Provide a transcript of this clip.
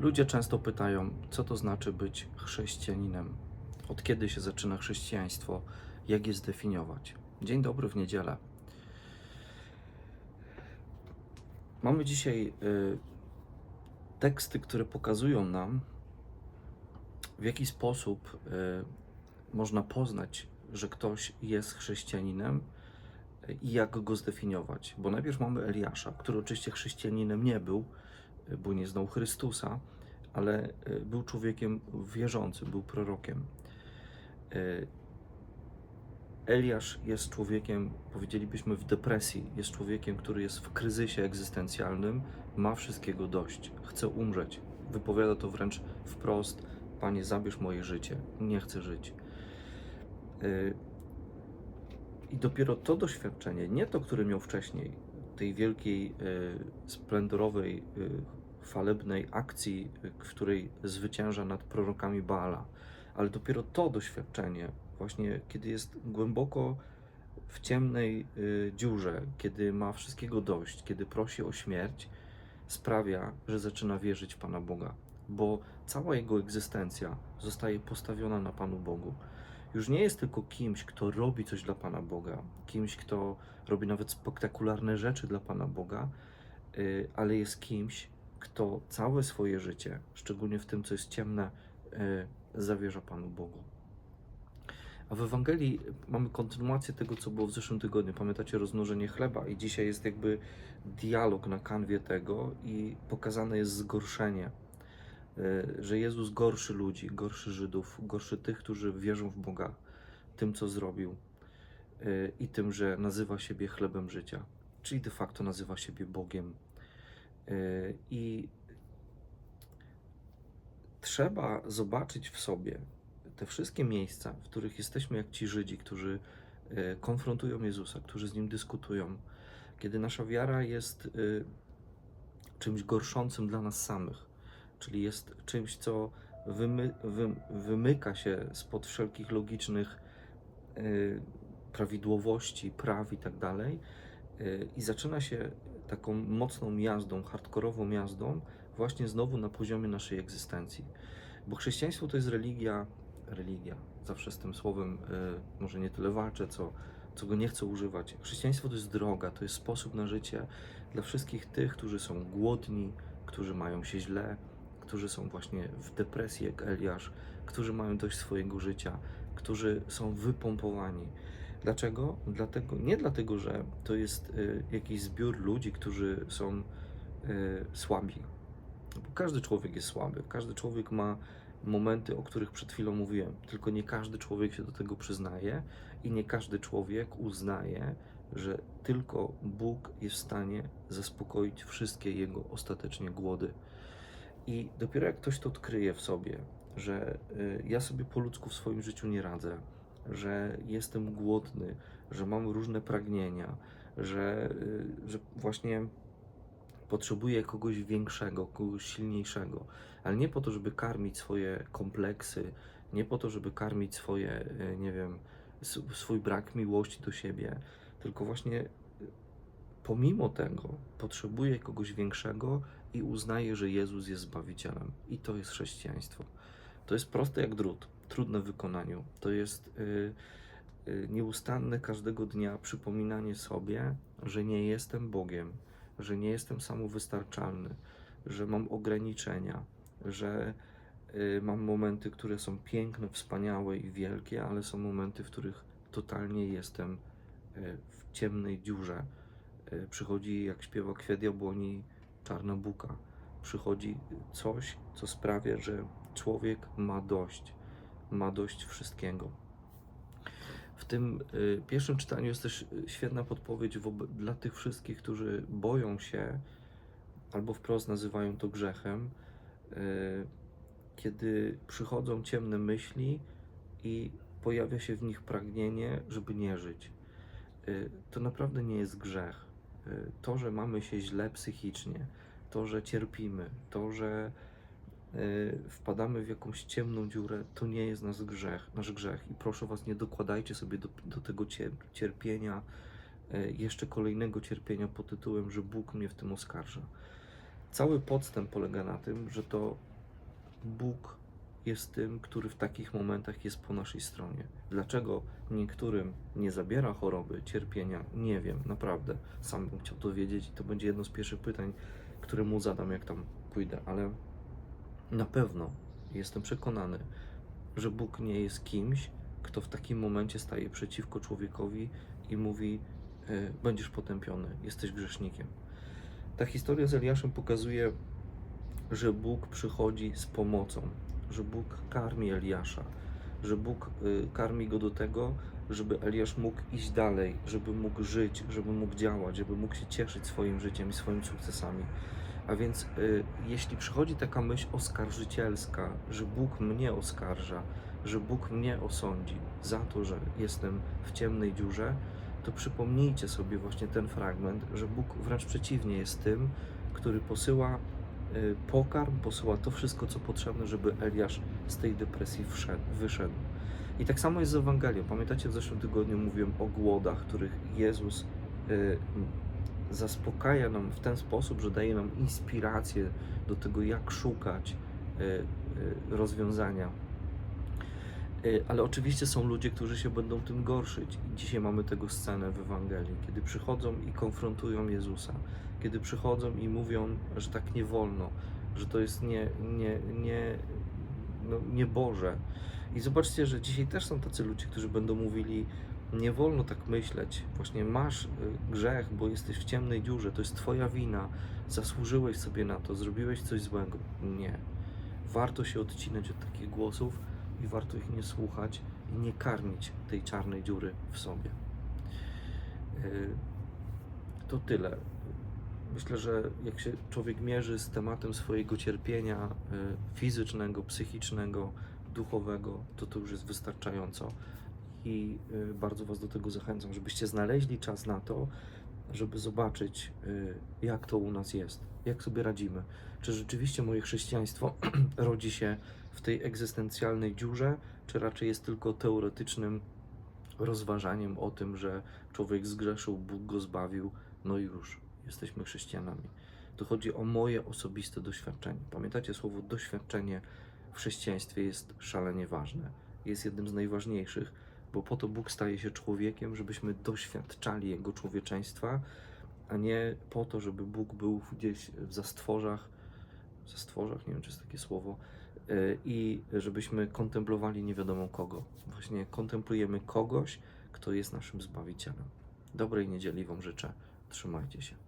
Ludzie często pytają, co to znaczy być chrześcijaninem? Od kiedy się zaczyna chrześcijaństwo? Jak je zdefiniować? Dzień dobry w niedzielę. Mamy dzisiaj y, teksty, które pokazują nam, w jaki sposób y, można poznać, że ktoś jest chrześcijaninem i jak go zdefiniować. Bo najpierw mamy Eliasza, który oczywiście chrześcijaninem nie był, bo nie znał Chrystusa, ale y, był człowiekiem wierzącym, był prorokiem. Y, Eliasz jest człowiekiem, powiedzielibyśmy, w depresji, jest człowiekiem, który jest w kryzysie egzystencjalnym, ma wszystkiego dość, chce umrzeć. Wypowiada to wręcz wprost: Panie, zabierz moje życie, nie chcę żyć. Y, I dopiero to doświadczenie, nie to, które miał wcześniej, tej wielkiej, y, splendorowej, y, chwalebnej akcji, y, w której zwycięża nad prorokami Baala, ale dopiero to doświadczenie, właśnie kiedy jest głęboko w ciemnej dziurze, kiedy ma wszystkiego dość, kiedy prosi o śmierć, sprawia, że zaczyna wierzyć w Pana Boga, bo cała jego egzystencja zostaje postawiona na Panu Bogu. Już nie jest tylko kimś, kto robi coś dla Pana Boga, kimś, kto robi nawet spektakularne rzeczy dla Pana Boga, y, ale jest kimś, kto całe swoje życie, szczególnie w tym, co jest ciemne, y, zawierza Panu Bogu. A w Ewangelii mamy kontynuację tego, co było w zeszłym tygodniu. Pamiętacie rozmnożenie chleba, i dzisiaj jest jakby dialog na kanwie tego, i pokazane jest zgorszenie, że Jezus gorszy ludzi, gorszy Żydów, gorszy tych, którzy wierzą w Boga, tym, co zrobił, y, i tym, że nazywa siebie chlebem życia, czyli de facto nazywa siebie Bogiem. Y, I trzeba zobaczyć w sobie te wszystkie miejsca, w których jesteśmy jak ci Żydzi, którzy konfrontują Jezusa, którzy z Nim dyskutują, kiedy nasza wiara jest czymś gorszącym dla nas samych, czyli jest czymś, co wymy, wy, wymyka się spod wszelkich logicznych e, prawidłowości, praw i tak dalej, e, i zaczyna się taką mocną jazdą, hardkorową jazdą, właśnie znowu na poziomie naszej egzystencji. Bo chrześcijaństwo to jest religia, religia, zawsze z tym słowem y, może nie tyle walczę, co, co go nie chcę używać. Chrześcijaństwo to jest droga, to jest sposób na życie dla wszystkich tych, którzy są głodni, którzy mają się źle, którzy są właśnie w depresji jak Eliasz, którzy mają dość swojego życia, którzy są wypompowani. Dlaczego? Dlatego, nie dlatego, że to jest y, jakiś zbiór ludzi, którzy są y, słabi. Bo każdy człowiek jest słaby, każdy człowiek ma momenty, o których przed chwilą mówiłem. Tylko nie każdy człowiek się do tego przyznaje i nie każdy człowiek uznaje, że tylko Bóg jest w stanie zaspokoić wszystkie jego ostatecznie głody. I dopiero jak ktoś to odkryje w sobie, że y, ja sobie po ludzku w swoim życiu nie radzę, że jestem głodny, że mam różne pragnienia, że, y, że właśnie potrzebuję kogoś większego, kogoś silniejszego, ale nie po to, żeby karmić swoje kompleksy, nie po to, żeby karmić swoje, e, nie wiem, swój brak miłości do siebie, tylko właśnie pomimo tego potrzebuję kogoś większego i uznaję, że Jezus jest Zbawicielem. I to jest chrześcijaństwo. To jest proste jak drut, trudne w wykonaniu. To jest y, y, nieustanne każdego dnia przypominanie sobie, że nie jestem Bogiem, że nie jestem samowystarczalny, że mam ograniczenia, że y, mam momenty, które są piękne, wspaniałe i wielkie, ale są momenty, w których totalnie jestem y, w ciemnej dziurze. Y, Przychodzi, jak śpiewa Kwiat Jabłoni, czarna buka. Przychodzi coś, co sprawia, że człowiek ma dość, ma dość wszystkiego. W tym y, pierwszym czytaniu jest też y, świetna podpowiedź dla tych wszystkich, którzy boją się albo wprost nazywają to grzechem, y, kiedy przychodzą ciemne myśli i pojawia się w nich pragnienie, żeby nie żyć. To naprawdę nie jest grzech. Y, To, że mamy się źle psychicznie, to, że cierpimy, to, że y, wpadamy w jakąś ciemną dziurę, to nie jest nasz grzech, nasz grzech. I proszę Was, nie dokładajcie sobie do, do tego cier- cierpienia y, jeszcze kolejnego cierpienia pod tytułem, że Bóg mnie w tym oskarża. cały podstęp polega na tym, że to Bóg jest tym, który w takich momentach jest po naszej stronie. Dlaczego niektórym nie zabiera choroby, cierpienia, nie wiem, naprawdę. Sam bym chciał to wiedzieć i to będzie jedno z pierwszych pytań, które mu zadam, jak tam pójdę, ale na pewno jestem przekonany, że Bóg nie jest kimś, kto w takim momencie staje przeciwko człowiekowi i mówi: e, Będziesz potępiony, jesteś grzesznikiem. Ta historia z Eliaszem pokazuje, że Bóg przychodzi z pomocą, że Bóg karmi Eliasza, że Bóg y, karmi go do tego, żeby Eliasz mógł iść dalej, żeby mógł żyć, żeby mógł działać, żeby mógł się cieszyć swoim życiem i swoimi sukcesami. A więc y, jeśli przychodzi taka myśl oskarżycielska, że Bóg mnie oskarża, że Bóg mnie osądzi za to, że jestem w ciemnej dziurze, to przypomnijcie sobie właśnie ten fragment, że Bóg wręcz przeciwnie jest tym, który posyła pokarm, posyła to wszystko, co potrzebne, żeby Eliasz z tej depresji wszedł, wyszedł. I tak samo jest z Ewangelią. Pamiętacie, w zeszłym tygodniu mówiłem o głodach, których Jezus y, zaspokaja nam w ten sposób, że daje nam inspirację do tego, jak szukać y, y, rozwiązania. Y, Ale oczywiście są ludzie, którzy się będą tym gorszyć. I dzisiaj mamy tego scenę w Ewangelii, kiedy przychodzą i konfrontują Jezusa, kiedy przychodzą i mówią, że tak nie wolno, że to jest nie, nie, nie, no, nie Boże. I zobaczcie, że dzisiaj też są tacy ludzie, którzy będą mówili, nie wolno tak myśleć. Właśnie masz y, grzech, bo jesteś w ciemnej dziurze, to jest Twoja wina, zasłużyłeś sobie na to, zrobiłeś coś złego. Nie. Warto się odcinać od takich głosów i warto ich nie słuchać i nie karmić tej czarnej dziury w sobie. Y, To tyle. Myślę, że jak się człowiek mierzy z tematem swojego cierpienia y, fizycznego, psychicznego, duchowego, to to już jest wystarczająco. I y, bardzo Was do tego zachęcam, żebyście znaleźli czas na to, żeby zobaczyć, jak to u nas jest, jak sobie radzimy. Czy rzeczywiście moje chrześcijaństwo rodzi się w tej egzystencjalnej dziurze, czy raczej jest tylko teoretycznym rozważaniem o tym, że człowiek zgrzeszył, Bóg go zbawił, no i już jesteśmy chrześcijanami. To chodzi o moje osobiste doświadczenie. Pamiętacie, słowo doświadczenie w chrześcijaństwie jest szalenie ważne. Jest jednym z najważniejszych, bo po to Bóg staje się człowiekiem, żebyśmy doświadczali Jego człowieczeństwa, a nie po to, żeby Bóg był gdzieś w zastworzach, zastworzach, nie wiem czy jest takie słowo, i żebyśmy kontemplowali nie wiadomo kogo. Właśnie kontemplujemy kogoś, kto jest naszym Zbawicielem. Dobrej niedzieli Wam życzę. Trzymajcie się.